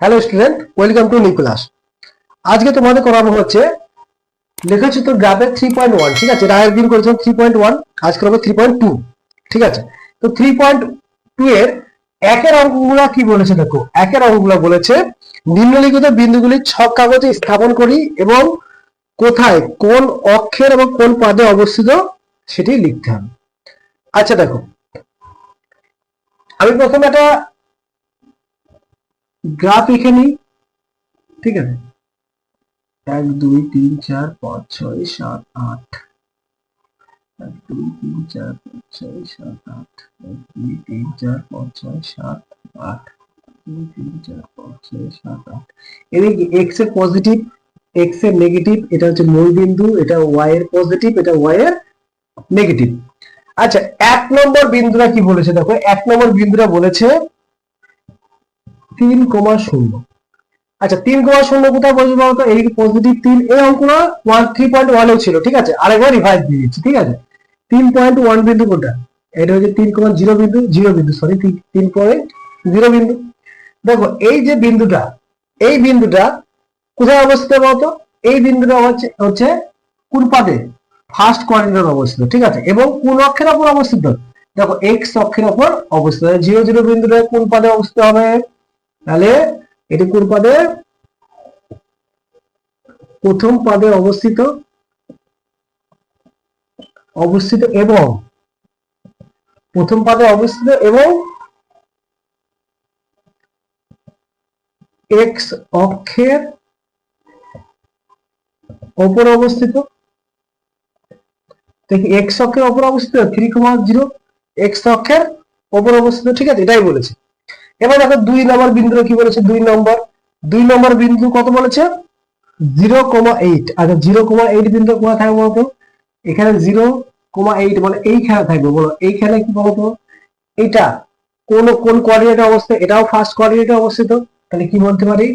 Hello student welcome to Nicholas আজকে তোমাদের করানো হচ্ছে লেখাচিত্র গ্রাফের থ্রি পয়েন্ট ওয়ান ঠিক আছে? রায়ের দিন করেছিলাম থ্রি পয়েন্ট ওয়ান আজকে হবে থ্রি পয়েন্ট টু ঠিক আছে? তো থ্রি পয়েন্ট টু এর একের অঙ্কগুলো কি বলেছে দেখো? একের অঙ্কগুলো বলেছে, নিম্নলিখিত বিন্দুগুলি ছক কাগজে স্থাপন করি এবং কোথায়, কোন অক্ষের এবং কোন পদে অবস্থিত সেটি লিখতে হবে। আচ্ছা দেখো, আমি প্রথমে একটা গ্রাফ এঁকে নিই। ঠিক আছে? এক, দুই, তিন, চার, পাঁচ, ছয়, সাত, আট। এক, দুই, তিন, চার, পাঁচ, ছয়, সাত, আট। এক, দুই, তিন, চার, পাঁচ, ছয়, সাত, আট। দুই, তিন, চার, পাঁচ, ছয়, সাত, আট। এদিকে এক্সের পজিটিভ এক্সের নেগেটিভ এটা হচ্ছে মূল বিন্দু, এটা ওয়াই এর পজিটিভ এটা ওয়াই এর নেগেটিভ আচ্ছা এক নম্বর বিন্দুরা কি বলেছে? দেখো, এক নম্বর বিন্দুরা বলেছে তিন কমা শূন্য। আচ্ছা তিন কমা শূন্য কোথায় বলছি বলতো? এই পজিটিভ তিন, এই অঙ্কটা ওয়ান থ্রি পয়েন্ট ওয়ানেও ছিল, ঠিক আছে? আরেকবার রিভাইজ দিয়ে দিচ্ছি, ঠিক আছে? তিন পয়েন্ট ওয়ান বিন্দু কোনটা? এটা হচ্ছে তিন কমা জিরো বিন্দু জিরো বিন্দু সরি তিন পয়েন্ট জিরো বিন্দু। দেখো, এই যে বিন্দুটা, এই বিন্দুটা কোথায় অবস্থিত বলতো? এই বিন্দুটা হচ্ছে হচ্ছে কোন পাদে ফার্স্ট কোয়ার্ডিনেট অবস্থিত, ঠিক আছে? এবং কোন অক্ষের উপর অবস্থিত? দেখো এক্স অক্ষের উপর অবস্থিত জিরো জিরো বিন্দুটা কোন পাদে অবস্থিত হবে? তাহলে এটি কোন পদে? প্রথম পদে অবস্থিত অবস্থিত এবং, প্রথম পদে অবস্থিত এবং এক্স অক্ষের ওপর অবস্থিত। দেখি এক্স অক্ষের ওপর অবস্থিত? থ্রি কমা জিরো এক্স অক্ষের ওপর অবস্থিত, ঠিক আছে? এটাই বলেছে। এবার দেখো দুই নম্বর বিন্দু কি বলেছে? দুই নম্বর। দুই নম্বর বিন্দু কত বলেছে? Zero comma eight. আচ্ছা জিরো কমা এইট বিন্দু কোথায় থাকবে বলতো? এখানে জিরো কমা এইট মানে এইখানে থাকবে বলো। এইখানে কি বলতো? এটা কোন কোন কোঅর্ডিনেটে অবস্থিত? এটাও ফার্স্ট কোঅর্ডিনেটে অবস্থিত। তাহলে কি বলতে পারি?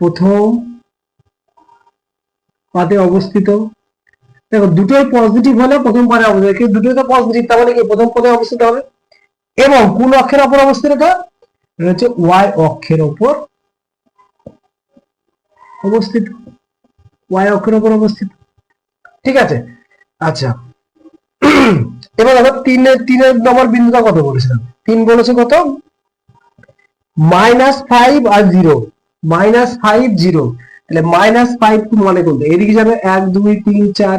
প্রথম পাতে অবস্থিত। দেখো, দুটোই পজিটিভ হলে প্রথম পদে অবস্থিত। দুটোই তো পজিটিভ তার মানে কি? প্রথম পদে অবস্থিত হবে। এবং কোন অক্ষের অপর অবস্থিত এটা? হচ্ছে ওয়াই অক্ষের ওপর অবস্থিত ওয়াই অক্ষের ওপর অবস্থিত। ঠিক আছে? আচ্ছা। এবার দেখো তিনের তিনের নম্বর বিন্দুটা কত বলেছিলাম? তিন বলেছে কত? মাইনাস ফাইভ আর জিরো মাইনাস ফাইভ জিরো তাহলে মাইনাস ফাইভ মানে কোনটা? এদিকে যাবে এক, দুই, তিন, চার,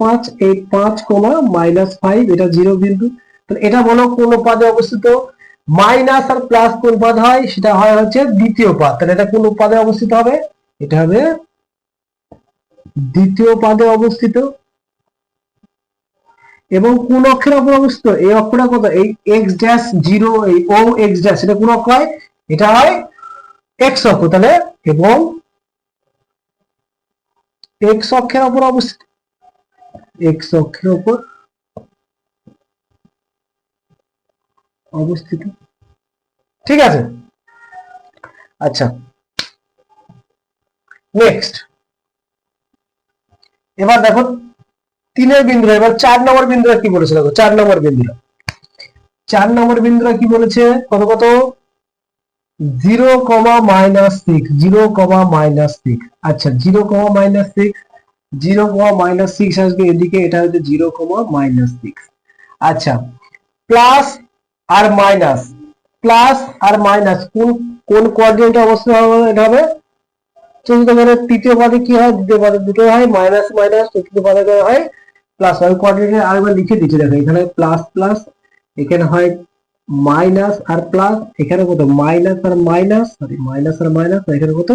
পাঁচ, এই পাঁচ কমা মাইনাস ফাইভ এটা জিরো বিন্দু। তাহলে এটা বলো কোন পদে অবস্থিত? মাইনাস আর প্লাস কোন পদ হয়? সেটা হয় হচ্ছে দ্বিতীয় পদ। তাহলে এটা কোন পদে অবস্থিত হবে? এটা হবে দ্বিতীয় পদে অবস্থিত। এবং কোন অক্ষের উপর অবস্থিত? এই অক্ষরটা কত? এই এক্স ড্যাশ জিরো এই ও এক্স ড্যাশ এটা কোন অক্ষ হয়? এটা হয় এক্স অক্ষ। তাহলে এবং এক্স অক্ষের উপর অবস্থিত। এক্স অক্ষের উপর অবস্থিত। ঠিক আছে। আচ্ছা। নেক্সট এবার দেখো তিনের বিন্দুরা এবার চার নম্বর বিন্দুরা কি বলেছে দেখো? চার নম্বর বিন্দুরা চার নম্বর বিন্দুরা কি বলেছে? কত কত? Zero comma minus six, zero comma minus six. আচ্ছা zero comma minus six, zero comma minus six আসবে এদিকে, এটা হচ্ছে জিরো কমা মাইনাস সিক্স। আচ্ছা প্লাস আর মাইনাস প্লাস আর মাইনাস কোন কোন কোয়ার্ডিনেটে অবস্থিত হবে এটা হবে? চতুর্থ পদে তৃতীয় পদে কি হয়, দ্বিতীয় পদে দুটো হয় মাইনাস মাইনাস চতুর্থ পদে হয় প্লাস হয় কোয়ার্ডিনেটে আরেকবার লিখে দিচ্ছি দেখো, এখানে প্লাস প্লাস এখানে হয় মাইনাস আর প্লাস এখানে কত? মাইনাস আর মাইনাস সরি মাইনাস আর মাইনাস এখানে কত?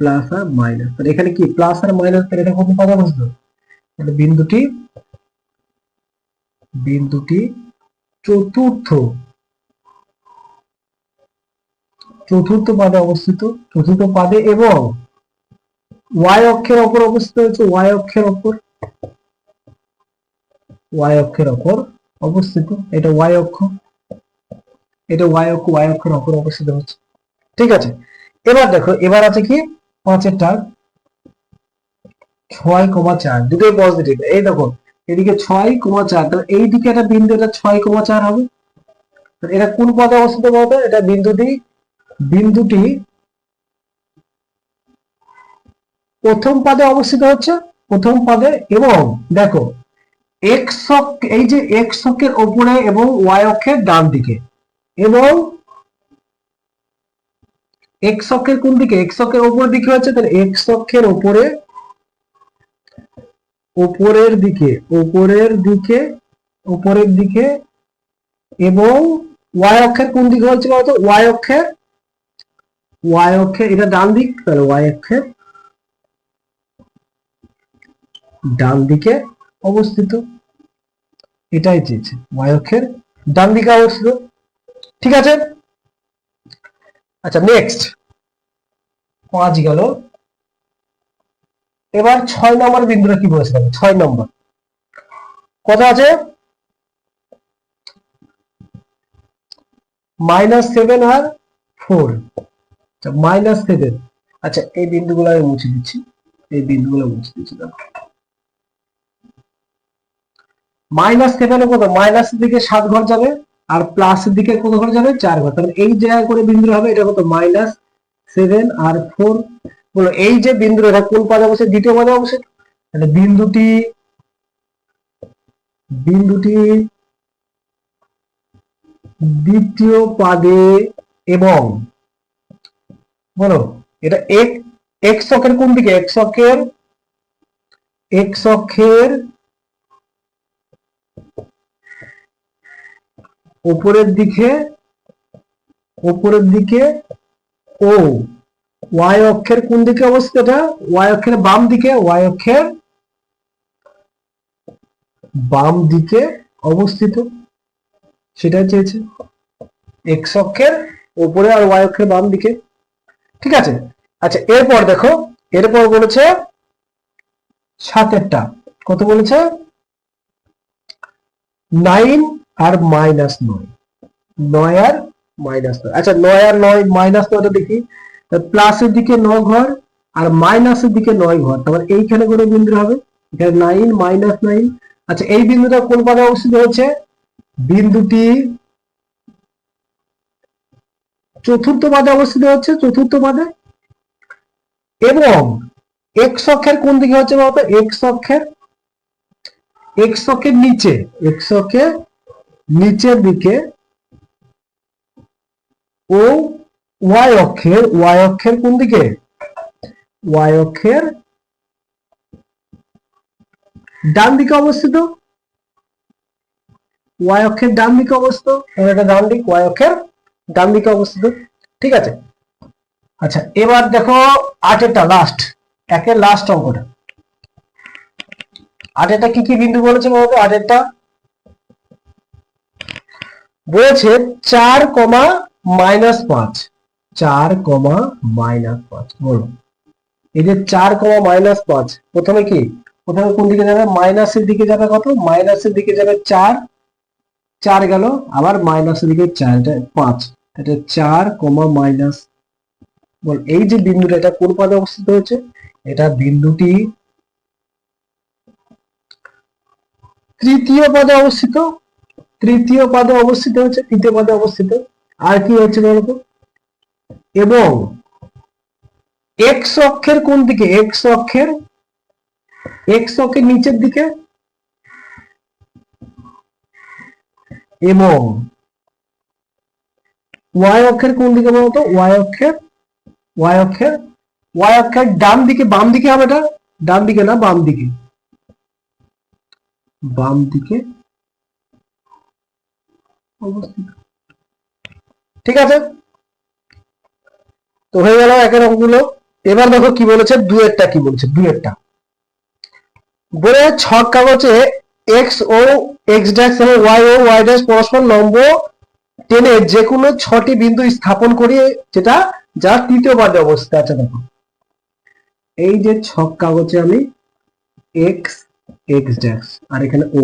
প্লাস আর মাইনাস আর এখানে কি? প্লাস আর মাইনাস এটা কত অবস্থিত? তাহলে বিন্দুটি বিন্দুটি চতুর্থ। চতুর্থ পাদে অবস্থিত, চতুর্থ পাদে এবং ওয়াই অক্ষের ওপর অবস্থিত হচ্ছে ওয়াই অক্ষের ওপর ওয়াই অক্ষের ওপর অবস্থিত, এটা ওয়াই অক্ষ, এটা ওয়াই অক্ষ ওয়াই অক্ষের ওপর অবস্থিত হচ্ছে। ঠিক আছে, এবার দেখো, এবার আছে কি? পাঁচের টাক ছয় কমা চার, দুটোই পজিটিভ এই দেখো এদিকে ছয় কমা চার, তাহলে এই দিকে একটা বিন্দু, এটা ছয় কমা চার হবে। এটা কোন পদে অবস্থিত বলতো? এটা বিন্দুটি বিন্দুটি প্রথম পাদে অবস্থিত হচ্ছে, প্রথম পাদে এবং দেখো এক্স এই যে এক্স অক্ষের ওপরে এবং ওয়াই অক্ষের ডান দিকে, এবং এক্স অক্ষের কোন দিকে? এক্স অক্ষের ওপরের দিকে হচ্ছে, তাহলে এক্স অক্ষের ওপরে উপরের দিকে উপরের দিকে উপরের দিকে, এবং ওয়াই অক্ষের কোন দিকে হচ্ছে বলতো? ওয়াই অক্ষের ওয়াই অক্ষের, এটা ডান দিক, তাহলে ওয়াই অক্ষের ডান দিকে অবস্থিত। এটাই চেয়েছে ওয়াই অক্ষের ডান দিকে অবস্থিত। ঠিক আছে? আচ্ছা নেক্সট পাঁচ গেল? এবার ছয় নম্বর বিন্দুটা কি বলেছে দেখো, ছয় নম্বর। কত আছে? মাইনাস সেভেন আর ফোর আচ্ছা মাইনাস সেভেন আচ্ছা এই বিন্দুগুলো আমি মুছে দিচ্ছি। এই বিন্দুগুলো মুছে দিচ্ছি মাইনাস সেভেনে কত? মাইনাসের দিকে সাত ঘর যাবে আর প্লাসের দিকে কত ঘর যাবে? চার ঘর। তাহলে এই জায়গায় করে বিন্দু হবে, এটা কত? মাইনাস সেভেন আর ফোর বলো, এই যে বিন্দু এটা কোন পদে অবস্থিত? দ্বিতীয় পদে অবস্থিত? তাহলে বিন্দুটি বিন্দুটি দ্বিতীয় পাদে এবং, বলো, এটা এক এক্স অক্ষের কোন দিকে? এক্স অক্ষের এক্স অক্ষের উপরের দিকে উপরের দিকে ও। ওয়াই অক্ষের কোন দিকে অবস্থিত? এটা ওয়াই অক্ষের বাম দিকে ওয়াই অক্ষের বাম দিকে অবস্থিত। সেটাই চেয়েছে। এক্স অক্ষের উপরে আর ওয়াই অক্ষের বাম দিকে। ঠিক আছে? আচ্ছা এরপর দেখো, এরপর বলেছে সাতেরটা। কত বলেছে? নাইন আর মাইনাস নয়। নয় আর মাইনাস নয়। আচ্ছা নয় আর নয়, মাইনাস নয়টা দেখি। প্লাসের দিকে নয় ঘর আর মাইনাসের দিকে নয় ঘর। তারপর এইখানে করে বিন্দু হবে? এখানে নাইন মাইনাস নাইন আচ্ছা এই বিন্দুটা কোন পাদে অবস্থিত হচ্ছে? বিন্দুটি চতুর্থ পাদে অবস্থিত হচ্ছে, চতুর্থ পাদে। এবং এক্স অক্ষের কোন দিকে হচ্ছে বলতো? এক্স অক্ষের এক্স অক্ষের নিচে এক্স অক্ষের নিচের দিকে ও ওয়াই অক্ষের ওয়াই অক্ষের কোন দিকে? ওয়াই অক্ষের ডান দিকে অবস্থিত। ওয়াই অক্ষের ডান দিকে অবস্থিত। এটা ডান দিক ওয়াই অক্ষের ডান দিকে অবস্থিত। ঠিক আছে? আচ্ছা এবার দেখো আটেরটা লাস্ট একের লাস্ট অঙ্কটা। আটেরটা কি কি বিন্দু বলেছে বলতো? আটেরটা বলেছে চার কমা মাইনাস পাঁচ। চার কমা মাইনাস পাঁচ বলো এই যে চার কমা মাইনাস পাঁচ, প্রথমে কি? প্রথমে কোন দিকে যাবে? মাইনাসের দিকে যাবে কত? মাইনাসের দিকে যাবে চার। চার গেল, আবার মাইনাসের দিকে চার, এটা পাঁচ। এটা চার কমা মাইনাস বল, এই যে বিন্দুটা, এটা কোন পদে অবস্থিত হচ্ছে এটা বিন্দুটি তৃতীয় পদে অবস্থিত। তৃতীয় পদে অবস্থিত হচ্ছে তৃতীয় পদে অবস্থিত। আর কি হচ্ছে বলতো? এবং এক্স অক্ষের কোন দিকে? এক্স অক্ষের এক্স অক্ষের নিচের দিকে? এবং ওয়াই অক্ষের কোন দিকে বলতো? ওয়াই অক্ষের ওয়াই অক্ষের ওয়াই অক্ষের ডান দিকে, বাম দিকে হবে এটা? ডান দিকে না, বাম দিকে? বাম দিকে অবস্থিত। ঠিক আছে? তো হয়ে গেল একের অঙ্কগুলো এবার দেখো কি বলেছে, দুয়েরটা কি বলছে, দুয়েরটা। বলে ছক কাগজে এক্স ও এক্স ড্যাশ এবং ওয়াই ও ওয়াই ড্যাশ পরস্পর লম্ব টেনে যে কোনো ছটি বিন্দু স্থাপন করিয়ে যেটা যা তৃতীয় পদে অবস্থিত আছে, দেখো। এই যে ছক কাগজে আমি এক্স এক্স ড্যাশ আর এখানে ও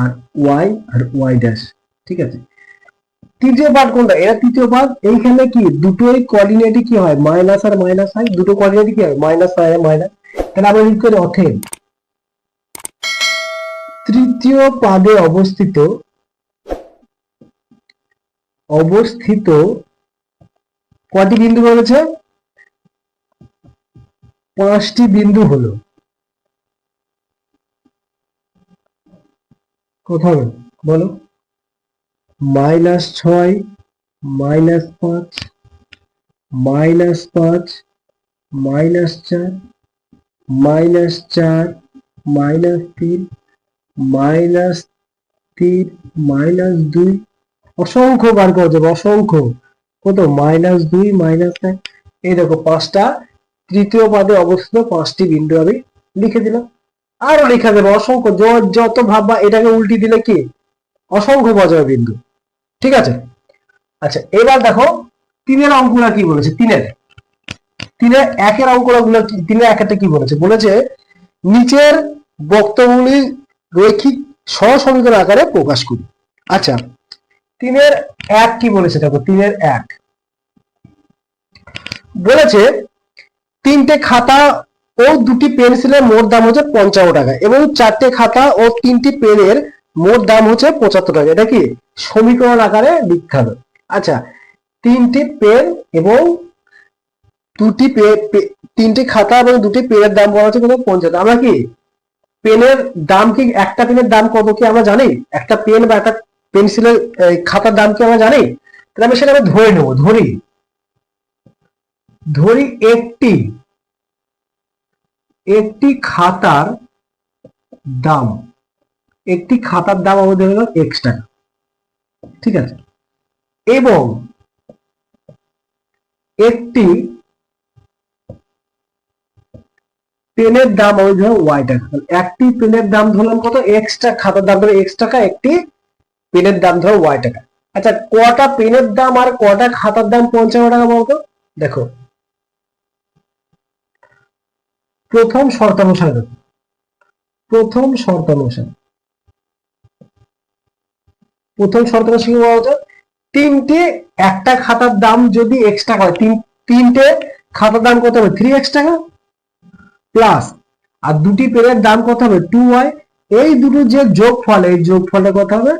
আর ওয়াই আর ওয়াই ড্যাশ ঠিক আছে? তৃতীয় পার্ট কোনটা? এটা তৃতীয় পার্ট এইখানে কি? দুটোই কোঅর্ডিনেটই কি হয়? মাইনাস আর মাইনাস হয়। দুটো কোঅর্ডিনেটই কি হয়? মাইনাস হয় মাইনাস তাহলে আমরা লিখতে পারি অথেব তৃতীয় পাদে অবস্থিত অবস্থিত কয়টি বিন্দু বলেছে পাঁচটি বিন্দু হলো। কোথাও বলো। মাইনাস ছয়, মাইনাস পাঁচ মাইনাস পাঁচ, মাইনাস চার মাইনাস চার, মাইনাস তিন মাইনাস তিন, মাইনাস দুই। অসংখ্য বার করা যাবে, অসংখ্য। কত? মাইনাস দুই, মাইনাস এক এই দেখো, পাঁচটা। তৃতীয় পাদে অবস্থিত পাঁচটি বিন্দু আমি লিখে দিলাম। আরও লেখা যাবে অসংখ্য। যত ভাববা, এটাকে উল্টি দিলে কি? অসংখ্য বজায় বিন্দু। ঠিক আছে? আচ্ছা এবার দেখো, তিনের অঙ্কগুলা কি বলেছে? তিনের। তিনের একের অঙ্কগুলো তিনের একেরটা কি বলেছে? বলেছে, নিচের বক্তব্যগুলি রৈখিক সহসমীকরণ আকারে প্রকাশ করি। আচ্ছা তিনের এক কি বলেছে? দেখো, তিনের এক। বলেছে, তিনটে খাতা ও দুটি পেন্সিলের মোট দাম হচ্ছে পঞ্চান্ন টাকা এবং চারটে খাতা ও তিনটি পেনের মোট দাম হচ্ছে পঁচাত্তর টাকা। এটা কি? সমীকরণ আকারে বিখ্যাত। আচ্ছা তিনটি পেন এবং দুটি তিনটি খাতা এবং দুটি পেনের দাম বলা হচ্ছে কত? পঞ্চাশ। আমরা কি পেনের দাম কি, একটা পেনের দাম কত কি আমরা জানি? একটা পেন বা একটা পেন্সিলের খাতার দাম কি আমরা জানি? তাহলে আমি সেটা আমি ধরে নেব, ধরি। ধরি একটি একটি খাতার দাম। একটি খাতার দাম আমাদের ধরে নিলাম এক্স টাকা। ঠিক আছে? এবং একটি পেনের দাম আমি ধরলাম ওয়াই টাকা। একটি পেনের দাম ধরলাম কত? এক্সট্রা খাতার দাম ধরে এক্স টাকা, একটি পেনের দাম ধরো ওয়াই টাকা। আচ্ছা কটা পেনের দাম আর কটা খাতার দাম পঞ্চান্ন টাকা বলতো? দেখো। প্রথম শর্তানুসারে প্রথম শর্তানুসারে। প্রথম শর্তানুসারে কি বলা হতো, তিনটে একটা খাতার দাম যদি এক্স টাকা হয় তিন, তিনটে খাতার দাম কত হবে? থ্রি এক্স টাকা প্লাস আর দুটি পেনের দাম কত হবে? টু ওয়াই এই দুটো যে যোগ ফল এই যোগ ফলটা কত হবে?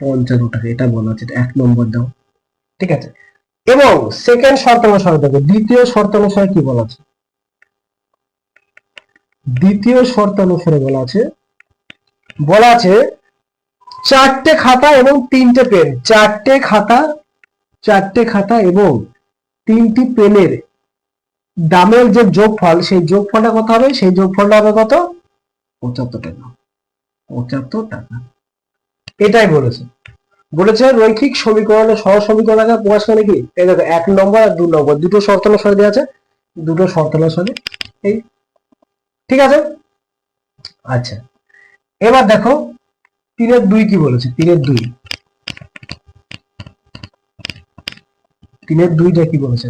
পঞ্চান্ন টাকা, এটা বলা হচ্ছে এক নম্বর দাম, ঠিক আছে? এবং সেকেন্ড শর্ত অনুসারে দেখো, দ্বিতীয় শর্ত অনুসারে কি বলা আছে? দ্বিতীয় শর্ত অনুসারে বলা আছে বলা আছে চারটে খাতা এবং তিনটে পেন। চারটে খাতা চারটে খাতা এবং তিনটি পেনের দামের যে যোগফল, সেই যোগফলটা কত হবে? সেই যোগফলটা হবে কত? পঁচাত্তর টাকা। পঁচাত্তর টাকা। এটাই বলেছে। বলেছে রৈখিক সমীকরণে সহ সমীকরণ আকারে প্রকাশ করে কি? এই দেখো, এক নম্বর আর দু নম্বর। দুটো শর্ত অনুসারে দেওয়া আছে। দুটো শর্ত অনুসারে এই। ঠিক আছে? আচ্ছা। এবার দেখো তিনের দুই কি বলেছে? তিনের দুই। তিনের দুইটা কি বলেছে?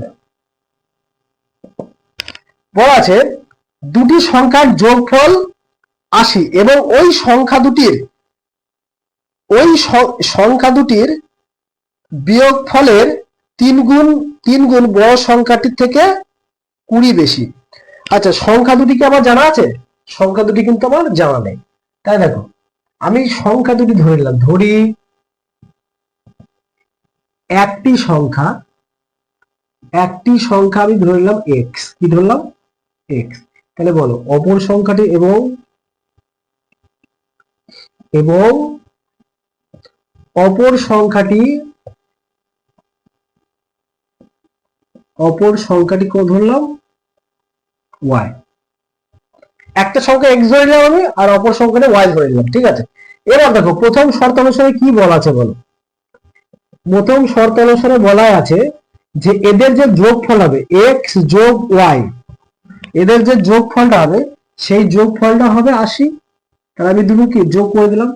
দুটি সংখ্যার যোগফল আশি এবং ওই সংখ্যা দুটির, ওই সংখ্যা দুটির বিয়োগ ফলের তিন গুণ তিন গুণ বড় সংখ্যাটির থেকে কুড়ি বেশি। আচ্ছা সংখ্যা দুটি কি আমার জানা আছে? সংখ্যা দুটি কিন্তু আমার জানা নেই। তাই দেখো আমি সংখ্যা দুটি ধরে নিলাম, ধরি একটি সংখ্যা একটি সংখ্যা আমি ধরে নিলাম এক্স কি ধরলাম এক্স তাহলে বলো অপর সংখ্যাটি এবং এবং অপর সংখ্যাটি অপর সংখ্যাটি ধরলাম? ওয়াই একটা সংখ্যা এক্স ধরে নিলাম আমি, আর অপর সংখ্যাটি ওয়াই ধরে নিলাম, ঠিক আছে? এবার দেখো, প্রথম শর্ত অনুসারে কি বলা আছে বলো? প্রথম শর্ত অনুসারে বলা আছে যে এদের যে যোগফল হবে এক্স যোগ ওয়াই এদের যে যোগফলটা হবে, সেই যোগফলটা হবে আশি। তাহলে আমি দুটো কি, যোগ করে দিলাম?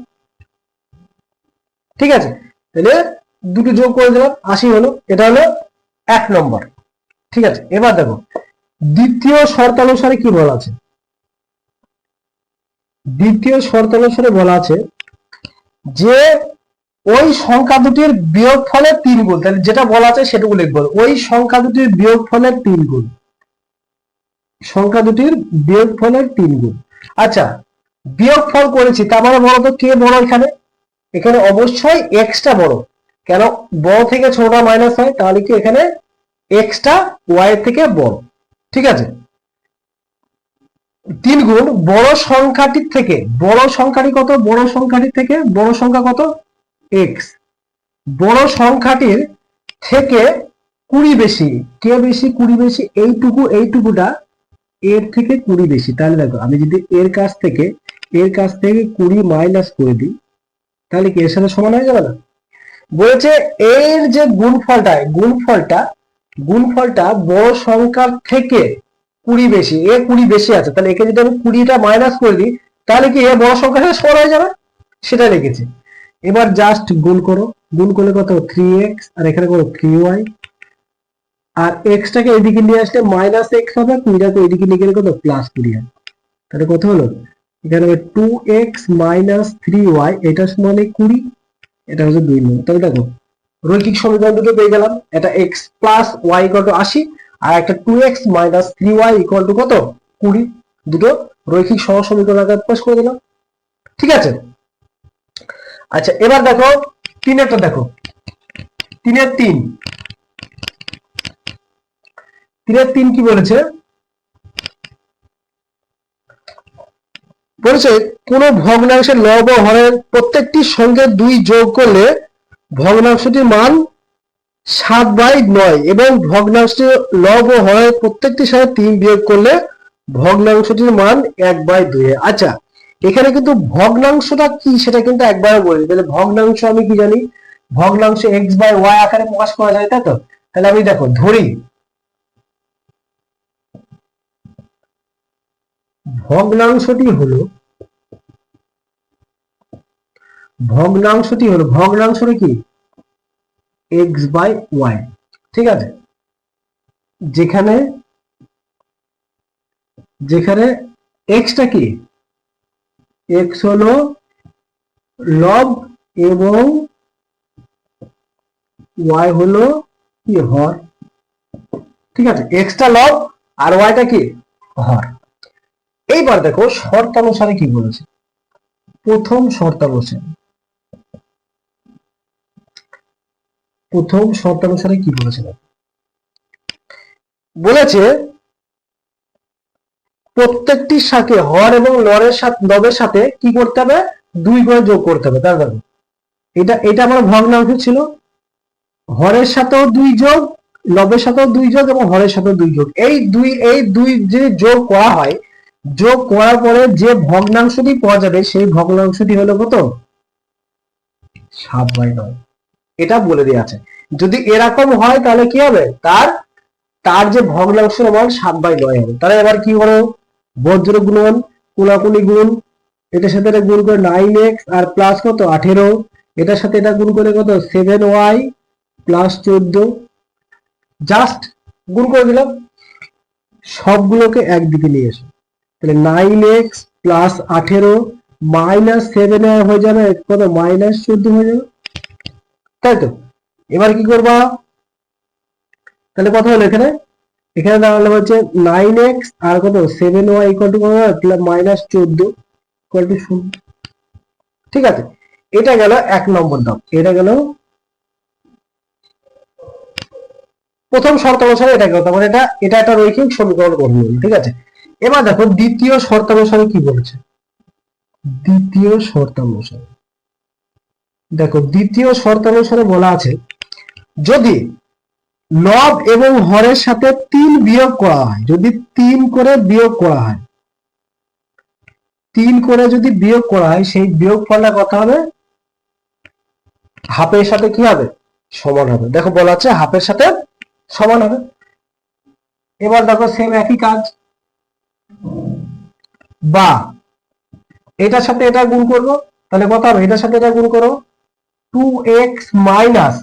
ঠিক আছে? তাহলে দুটো যোগ করে দিলাম, আশি হলো, এটা হলো এক নম্বর। ঠিক আছে? এবার দেখো, দ্বিতীয় শর্ত অনুসারে কি বলা আছে? দ্বিতীয় শর্ত অনুসারে বলা আছে যে ওই সংখ্যা দুটির বিয়োগ ফলে তিন গুণ। তাহলে যেটা বলা আছে সেটুকু লিখব। ওই সংখ্যা দুটির বিয়োগ ফলে তিন গুণ। সংখ্যা দুটির বিয়োগ ফলে তিন গুণ। আচ্ছা বিয়োগ ফল করেছি, তার মানে বলতো কে বড় এখানে? এখানে অবশ্যই এক্সটা বড়। কেন? বড় থেকে ছোটটা মাইনাস হয়, তাহলে কি এখানে এক্সটা ওয়াই থেকে বড়? ঠিক আছে? তিন গুণ বড় সংখ্যাটির থেকে, বড় সংখ্যাটি কত? বড় সংখ্যাটির থেকে, বড় সংখ্যা কত? এক্স বড় সংখ্যাটির থেকে কুড়ি বেশি, কে বেশি? কুড়ি বেশি, এইটুকু, এইটুকুটা এর থেকে কুড়ি বেশি। তাহলে দেখো, আমি যদি এর কাছ থেকে, এর কাছ থেকে কুড়ি মাইনাস করে দিই, তাহলে কি এর সাথে সমান হয়ে যাবে না? বলেছে এর যে গুণফলটা গুণফলটা গুণফলটা বড় সংখ্যার থেকে কুড়ি বেশি, এ কুড়ি বেশি আছে, তাহলে একে যদি আমি কুড়িটা মাইনাস করে দিই, তাহলে কি এ বড় সাথে সমান হয়ে যাবে? সেটা লিখেছি। এবার জাস্ট গুণ করো, গুণ করলে কত? থ্রি এক্স আর এখানে করো থ্রি ওয়াই আর এক্সটাকে এদিকে নিয়ে আসলে মাইনাস এক্স হবে কুড়িটাকে এদিকে নিয়ে গেলে কত? প্লাস কুড়ি হবে তাহলে কত হলো? এখানে হবে two x minus three y এটা সমান কুড়ি, এটা হচ্ছে দুই নম্বর তাহলে দেখো, রৈখিক সমীকরণ দুটো পেয়ে গেলাম, এটা এক্স প্লাস ওয়াই কত? আশি। আর একটা two x minus three y equal to কত? কুড়ি। দুটো রৈখিক সহ সমীকরণ আকারে প্রকাশ করে দিলাম। ঠিক আছে? আচ্ছা এবার দেখো, তিনেরটা দেখো। তিনের তিন। তিনের তিন কি বলেছে? বলেছে, কোন ভগ্নাংশের লব হরের প্রত্যেকটির সঙ্গে দুই যোগ করলে ভগ্নাংশটির মান সাত বাই নয় এবং ভগ্নাংশটি লব ও হরের প্রত্যেকটির সাথে তিন বিয়োগ করলে ভগ্নাংশটির মান এক বাই দুই। আচ্ছা এখানে কিন্তু ভগ্নাংশটা কি সেটা কিন্তু একবারে বলি তাহলে ভগ্নাংশ আমি কি জানি? ভগ্নাংশ এক্স বাই ওয়াই আকারে প্রকাশ করা যায়, তাই তো? তাহলে আমি দেখো, ধরি। ভগ্নাংশটি হলো ভগ্নাংশটি হলো, ভগ্নাংশটা কি? এক্স বাই ওয়াই ঠিক আছে? যেখানে যেখানে এক্সটা কি? এক্স হলো লব এবং ওয়াই হলো কি? হর। ঠিক আছে? এক্সটা লব আর ওয়াইটা কি? হর। এইবার দেখো শর্তানুসারে কি বলেছে? প্রথম শর্তানুসারে। প্রথম শর্তানুসারে কি বলেছে বলেছে, প্রত্যেকটি সাথে হর এবং লরের সাথে, লবের সাথে কি করতে হবে? দুই করে যোগ করতে হবে, তার দেখো এটা এটা আমার ভগ্নাংশ ছিল হরের সাথেও দুই যোগ, লবের সাথেও দুই যোগ এবং হরের সাথেও দুই যোগ। এই দুই এই দুই যে যোগ করা হয়, যোগ করার পরে যে ভগ্নাংশটি পাওয়া যাবে, সেই ভগ্নাংশটি হলো কত? সাত বাই নয়। এটা বলে দেওয়া আছে। যদি এরকম হয় তাহলে কি হবে? তার তার যে ভগ্নাংশ মান সাত বাই নয় হবে। তাহলে এবার কি করো বজ্র গুণন কোলাকুলি গুণ, এটার সাথে এটা গুণ করে নাইন এক্স আর প্লাস কত? আঠেরো। এটার সাথে এটা গুণ করে কত? সেভেন ওয়াই প্লাস চোদ্দ। জাস্ট গুণ করে দিলাম। সবগুলোকে একদিকে নিয়ে এসো। তাহলে নাইন এক্স প্লাস আঠেরো মাইনাস সেভেন ওয়াই হয়ে যাবে, কত? মাইনাস চোদ্দ হয়ে যাবে। তাই তো? এবার কি করবা? তাহলে কত হলো এখানে। এখানে দাঁড়াল হচ্ছে নাইন এক্স আর কত? সেভেন ওয়াই ইকুয়াল টু কত? মাইনাস চোদ্দ ইকুয়াল টু শূন্য। ঠিক আছে? এটা গেল এক নম্বর দাম এটা গেল প্রথম শর্ত অনুসারে এটা গেল। তারপরে এটা এটা একটা রৈখিক সমীকরণ হলো। ঠিক আছে? এবার দেখো দ্বিতীয় শর্তানুসারে কি বলেছে? দ্বিতীয় শর্তানুসারে দেখো, দ্বিতীয় শর্তানুসারে বলা আছে, যদি লব এবং হরের সাথে তিন বিয়োগ করা হয়, যদি তিন করে বিয়োগ করা হয়, তিন করে যদি বিয়োগ করা হয়, সেই বিয়োগ ফলটা কত হবে? হাফের সাথে কি হবে? সমান হবে। দেখো, বলা আছে হাফের সাথে সমান হবে। এবার দেখো সেম একই কাজ। বা, এটার সাথে এটা গুণ করব, তাহলে কত হবে? এটার সাথে এটা গুণ করো টু এক্স মাইনাস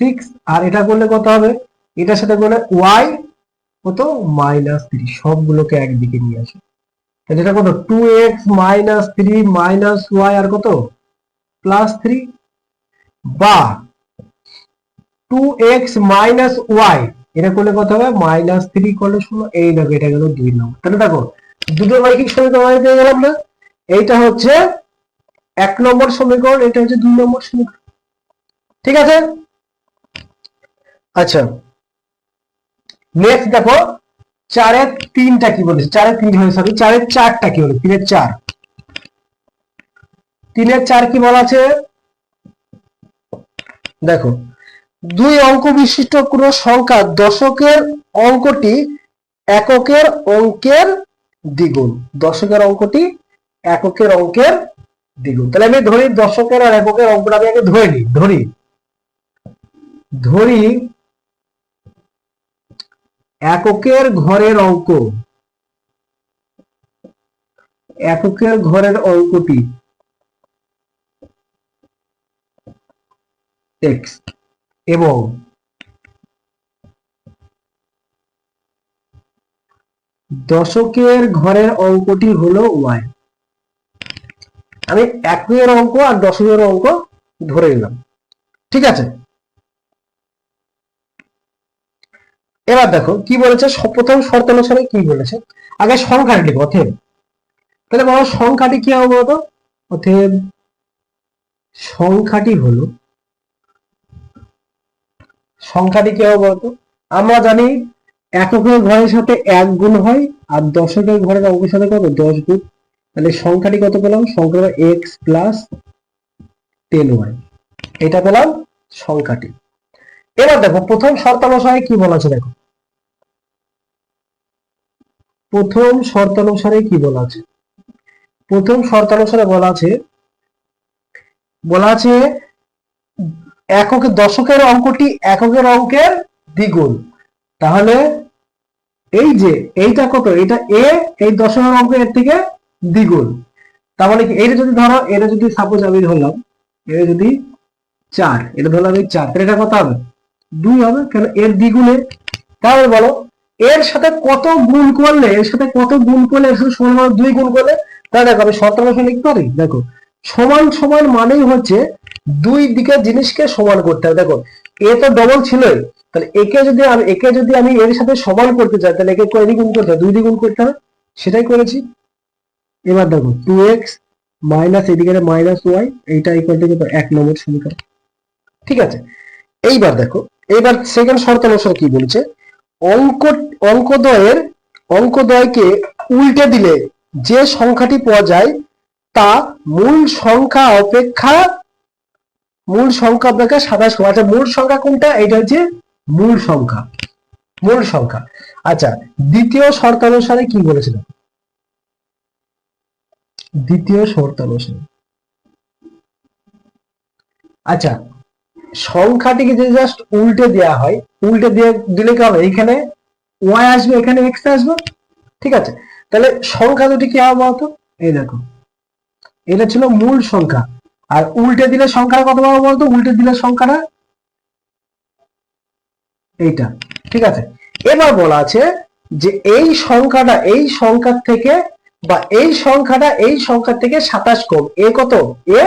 সিক্স আর এটা করলে কত হবে? এটার সাথে করলে ওয়াই কত? মাইনাস থ্রি সবগুলোকে একদিকে নিয়ে আসে। তাহলে এটা কত? Two x minus three minus y আর কত? প্লাস থ্রি বা টু এক্স মাইনাস ওয়াই এটা করলে কত হবে? মাইনাস থ্রি করলে শূন্য। এই দেখো, এটা গেল দুই নম্বর। তাহলে দেখো, দুটো রৈখিক সমীকরণ পেয়ে গেলাম না। এইটা হচ্ছে এক নম্বর সমীকরণ, এটা হচ্ছে দুই নম্বর সমীকরণ। ঠিক আছে? আচ্ছা। নেক্সট দেখো, চারের তিনটা কি বলেছে? চারের তিন হয়ে সরি, চারের চারটা কি বলে তিনের চার। তিনের চার কি বলা আছে? দেখো, দুই অঙ্ক বিশিষ্ট কোন সংখ্যা দশকের অঙ্কটি এককের অঙ্কের দ্বিগুণ। দশকের অঙ্কটি এককের অঙ্কের দ্বিগুণ তাহলে আমি ধরি দশকের আর এককের অঙ্কটা আমি আগে ধরে নিই, ধরি। ধরি এককের ঘরের অঙ্ক। এককের ঘরের অঙ্কটি এবং দশকের ঘরের অঙ্কটি হলো ওয়াই আমি একের অঙ্ক আর দশকের অঙ্ক ধরে নিলাম। ঠিক আছে? এবার দেখো, কি বলেছে? প্রথম শর্ত অনুসারে কি বলেছে? আগে সংখ্যাটি লিখো অথেব তাহলে বলো, সংখ্যাটি কি হবে বলতো অথেব সংখ্যাটি হলো, সংখ্যাটি কি হবে বলতো আমরা জানি এককের ঘরের সাথে এক গুণ হয়, আর দশকের ঘরের অঙ্কের সাথে কত? দশ গুণ। তাহলে সংখ্যাটি কত পেলাম? সংখ্যা এক্স প্লাস টেন ওয়াই এটা পেলাম সংখ্যাটি। এবার দেখো, প্রথম শর্তানুসারে কি বলা আছে দেখো। প্রথম শর্তানুসারে কি বলা আছে? প্রথম শর্তানুসারে বলা আছে বলা আছে এককের দশকের অঙ্কটি এককের অঙ্কের দ্বিগুণ। তাহলে এই যে, এইটা কত? এটা এ এই দশকের অঙ্ক এর থেকে দ্বিগুণ। তার মানে কি, এটা যদি ধরো, এটা যদি সাপোজ আমি ধরলাম, এটা যদি চার, এটা ধরলাম এই চার, তাহলে এটা কত হবে? দুই হবে, কেন এর দ্বিগুণে? তাহলে বলো, এর সাথে কত গুণ করলে, এর সাথে কত গুণ করলে, এর সাথে সমান দুই গুণ করলে, তাহলে দেখো, আমি শর্তাংশ লিখতে পারি। দেখো, সমান সমান মানেই হচ্ছে দুই দিকের জিনিসকে সমান করতে হবে। দেখো, এ তো ডবল ছিলই, তাহলে একে যদি আমি, একে যদি আমি এর সাথে সমান করতে চাই, তাহলে একে কয় দ্বিগুণ করতে হবে? দুই দ্বিগুণ করতে হবে। সেটাই করেছি। এবার দেখো টু এক্স মাইনাস এদিকে মাইনাস ওয়াই এইটা ইকুয়াল টু কত? এক নম্বর সমীকরণ। ঠিক আছে? এইবার দেখো, এইবার সেকেন্ড শর্ত অনুসারে কি বলেছে? অঙ্ক, অঙ্কদ্বয়ের, অঙ্কদ্বয়কে উল্টে দিলে যে সংখ্যাটি পাওয়া যায়, তা মূল সংখ্যা অপেক্ষা, মূল সংখ্যা অপেক্ষা সাতাশ আচ্ছা মূল সংখ্যা কোনটা? এটা হচ্ছে মূল সংখ্যা। মূল সংখ্যা। আচ্ছা দ্বিতীয় শর্ত অনুসারে কি বলেছিল? দ্বিতীয় শর্ত অনুসারে আচ্ছা সংখ্যাটিকে যদি জাস্ট উল্টে দেওয়া হয়, উল্টে দিয়ে দিলে কি হবে? এখানে ওয়াই আসবে, এখানে এক্স আসবে? ঠিক আছে। তাহলে সংখ্যা দুটি কি হবে বলতো? এই দেখো, এটা ছিল মূল সংখ্যা। আর উল্টে দিলে সংখ্যাটা কত পাবো বলতো? উল্টে দিলে সংখ্যাটা এইটা। ঠিক আছে। এবার বলা আছে যে এই সংখ্যাটা, এই সংখ্যার থেকে বা এই সংখ্যাটা এই সংখ্যার থেকে সাতাশ কম। এ কত? এ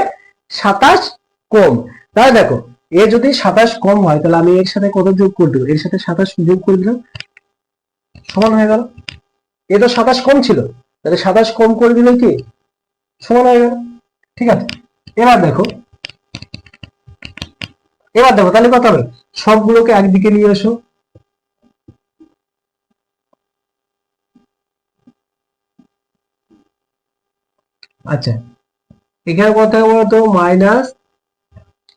সাতাশ কম। তাহলে দেখো, এ যদি সাতাশ কম হয়, তাহলে আমি এর সাথে কত যোগ করে দেবো এর সাথে সাতাশ যোগ করে দিলাম। সমান হয়ে গেল। এ তো সাতাশ কম ছিল। তাহলে সাতাশ কম করে দিলে কি? সমান হয়ে গেল। ঠিক আছে। এবার দেখো। এবার দেখো, তাহলে কত হবে? সবগুলোকে একদিকে নিয়ে এসো। আচ্ছা। এখানে কত হবে বলতো? Minus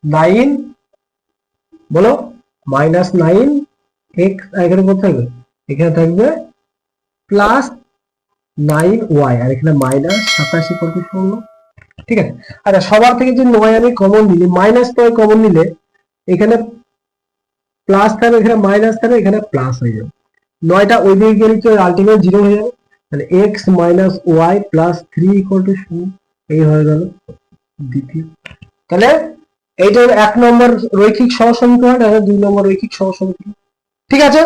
nine. বলো? মাইনাস নাইন, এক্স এখানে কত থাকবে? এখানে থাকবে প্লাস নাইন ওয়াই, আর এখানে মাইনাস সাতাশি কত ষোলো? ঠিক আছে। আচ্ছা সবার থেকে যদি নয় আমি কমন নিলি মাইনাস নয় কমন নিলে এখানে প্লাস থাকবে, এখানে মাইনাস থাকবে, এখানে প্লাস হয়ে যাবে। নয়টা ওই দিকে গেলে আলটিমেট জিরো হয়ে যাবে। তাহলে x minus y plus three equal to শূন্য এই হয়ে গেল দ্বিতীয়। তাহলে এইটা এক নম্বর রৈখিক সহসমীকরণ এটা দুই নম্বর রৈখিক সহসমীকরণ ঠিক আছে?